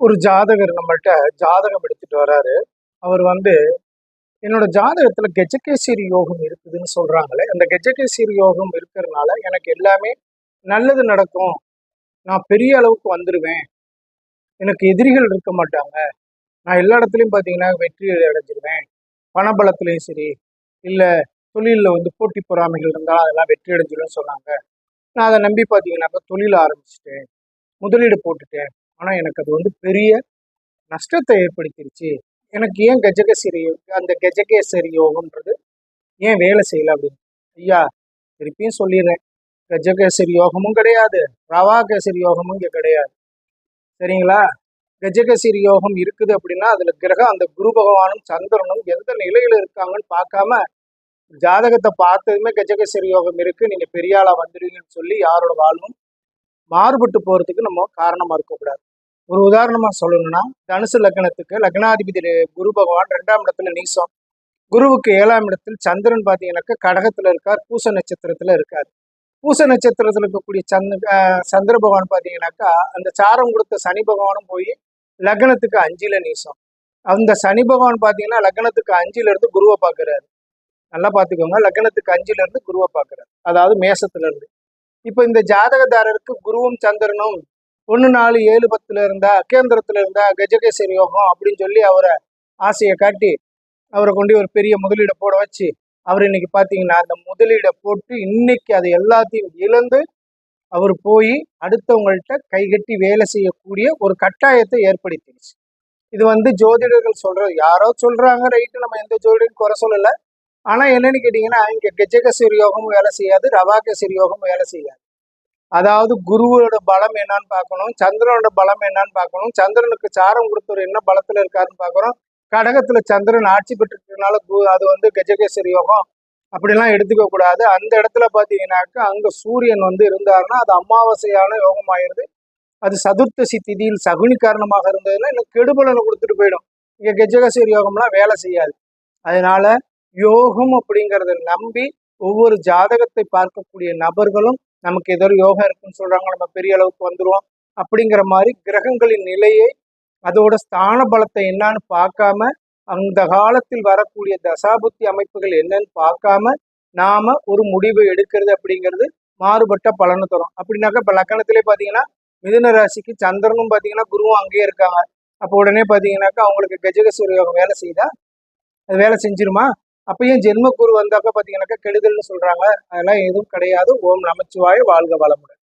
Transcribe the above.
ஒரு ஜாதகர் நம்மள்ட்ட ஜாதகம் எடுத்துட்டு வராரு. அவர் வந்து என்னோட ஜாதகத்துல கெஜகேசரி யோகம் இருக்குதுன்னு சொல்றாங்களே அந்த கெஜகேசரி யோகம் இருக்கிறதுனால எனக்கு எல்லாமே நல்லது நடக்கும். நான் பெரிய அளவுக்கு வந்துடுவேன் எனக்கு எதிரிகள் இருக்க மாட்டாங்க. நான் எல்லா இடத்துலையும் பார்த்தீங்கன்னா வெற்றி அடைஞ்சிருவேன். பணபலத்துலேயும் சரி இல்லை தொழிலில் வந்து போட்டி பொறாமைகள் இருந்தால் அதெல்லாம் வெற்றி அடைஞ்சிரும்னு சொன்னாங்க. நான் அதை நம்பி பார்த்தீங்கன்னாக்கா தொழில் ஆரம்பிச்சிட்டேன். முதலீடு போட்டுட்டேன். ஆனால் எனக்கு அது வந்து பெரிய நஷ்டத்தை ஏற்படுத்திருச்சு. எனக்கு ஏன் கஜகசிரி அந்த கஜகேசரி யோகம்ன்றது ஏன் வேலை செய்யல அப்படின்னு? ஐயா திருப்பியும் சொல்லிடுறேன். கஜகேசரி யோகமும் கிடையாது. ரவா கேசரி யோகமும் இங்கே கிடையாது. சரிங்களா? கஜகசிரி யோகம் இருக்குது அப்படின்னா அதுல கிரகம் அந்த குரு பகவானும் சந்திரனும் எந்த நிலையில இருக்காங்கன்னு பார்க்காம ஜாதகத்தை பார்த்ததுமே கஜகசிரி யோகம் இருக்கு. நீங்க பெரிய ஆளா வந்துடுவீங்கன்னு சொல்லி யாரோட வாழ்வும் மாறுபட்டு போகிறதுக்கு நம்ம காரணமாக இருக்கக்கூடாது. ஒரு உதாரணமாக சொல்லணும்னா தனுசு லக்னத்துக்கு லக்னாதிபதி குரு பகவான் ரெண்டாம் இடத்துல நீசம். குருவுக்கு ஏழாம் இடத்தில் சந்திரன் பார்த்தீங்கன்னாக்கா கடகத்தில் இருக்கார் பூச நட்சத்திரத்தில் இருக்கார். பூச நட்சத்திரத்தில் இருக்கக்கூடிய சந்த சந்திர பகவான் பார்த்தீங்கன்னாக்கா அந்த சாரம் கொடுத்த சனி பகவானும் போய் லக்னத்துக்கு அஞ்சில் நீசம். அந்த சனி பகவான் பார்த்தீங்கன்னா லக்னத்துக்கு அஞ்சிலிருந்து குருவை பார்க்குறாரு நல்லா பார்த்துக்கோங்க லக்னத்துக்கு அஞ்சிலிருந்து குருவை பார்க்கறாரு அதாவது மேசத்துலேருந்து இப்போ இந்த ஜாதகதாரருக்கு குருவும் சந்திரனும் ஒன்று நாலு ஏழு பத்துல இருந்தா கேந்திரத்துல இருந்தா கஜகேசரி யோகம் அப்படின்னு சொல்லி அவரை ஆசையை காட்டி அவரை கொண்டு ஒரு பெரிய முதலீடை போட வச்சு அவர் இன்னைக்கு பார்த்தீங்கன்னா அந்த முதலீடை போட்டு இன்னைக்கு அதை எல்லாத்தையும் இழந்து அவர் போய் அடுத்தவங்கள்ட்ட கைகட்டி வேலை செய்யக்கூடிய ஒரு கட்டாயத்தை ஏற்படுத்திடுச்சு. இது வந்து ஜோதிடர்கள் சொல்றது யாரோ சொல்றாங்க ரைட்டு நம்ம எந்த ஜோதிடரும் குறை சொல்லலை. ஆனால் என்னன்னு கேட்டிங்கன்னா இங்கே கஜகேசரி யோகமும் வேலை செய்யாது ரவாகேசரி யோகமும் வேலை செய்யாது. அதாவது குருவோட பலம் என்னன்னு பார்க்கணும் சந்திரனோட பலம் என்னன்னு பார்க்கணும் சந்திரனுக்கு சாரம் கொடுத்தவர் என்ன பலத்தில் இருக்காருன்னு பார்க்குறோம் கடகத்தில் சந்திரன் ஆட்சி பெற்றுக்கிறதுனால கு- அது வந்து கஜகேசரி யோகம் அப்படிலாம் எடுத்துக்க கூடாது. அந்த இடத்துல பார்த்தீங்கன்னாக்கா அங்கே சூரியன் வந்து இருந்தாருன்னா அது அமாவாசையான யோகம் ஆயிடுது அது சதுர்த்தசி திதியில் சகுனி காரணமாக இருந்ததுன்னா இன்னும் கெடுபலனை கொடுத்துட்டு போயிடும். இங்கே கஜகேசரி யோகம்லாம் வேலை செய்யாது. அதனால யோகம் அப்படிங்கிறத நம்பி ஒவ்வொரு ஜாதகத்தை பார்க்கக்கூடிய நபர்களும் நமக்கு ஏதோ யோகா யோகம் இருக்குன்னு சொல்றாங்க நம்ம பெரிய அளவுக்கு வந்துடுவோம் அப்படிங்கிற மாதிரி கிரகங்களின் நிலையை அதோட ஸ்தான பலத்தை என்னன்னு பார்க்காம அந்த காலத்தில் வரக்கூடிய தசாபுத்தி அமைப்புகள் என்னன்னு பார்க்காம நாம ஒரு முடிவை எடுக்கிறது அப்படிங்கிறது மாறுபட்ட பலனை தரும். அப்படின்னாக்கா இப்ப லக்கணத்திலே பாத்தீங்கன்னா மிதுன ராசிக்கு சந்திரனும் பாத்தீங்கன்னா குருவும் அங்கேயே இருக்காங்க. அப்போ உடனே பாத்தீங்கன்னாக்கா அவங்களுக்கு கஜகசூரிய யோகம் வேலை செய்தா அது வேலை செஞ்சிருமா? அப்பயும் ஜென்ம குரு வந்தாக்கா பாத்தீங்கன்னாக்கா கெடுதல்னு சொல்றாங்க. அதெல்லாம் எதுவும் கிடையாது. ஓம் நமச்சிவாய வாழ்க வளமுடன்.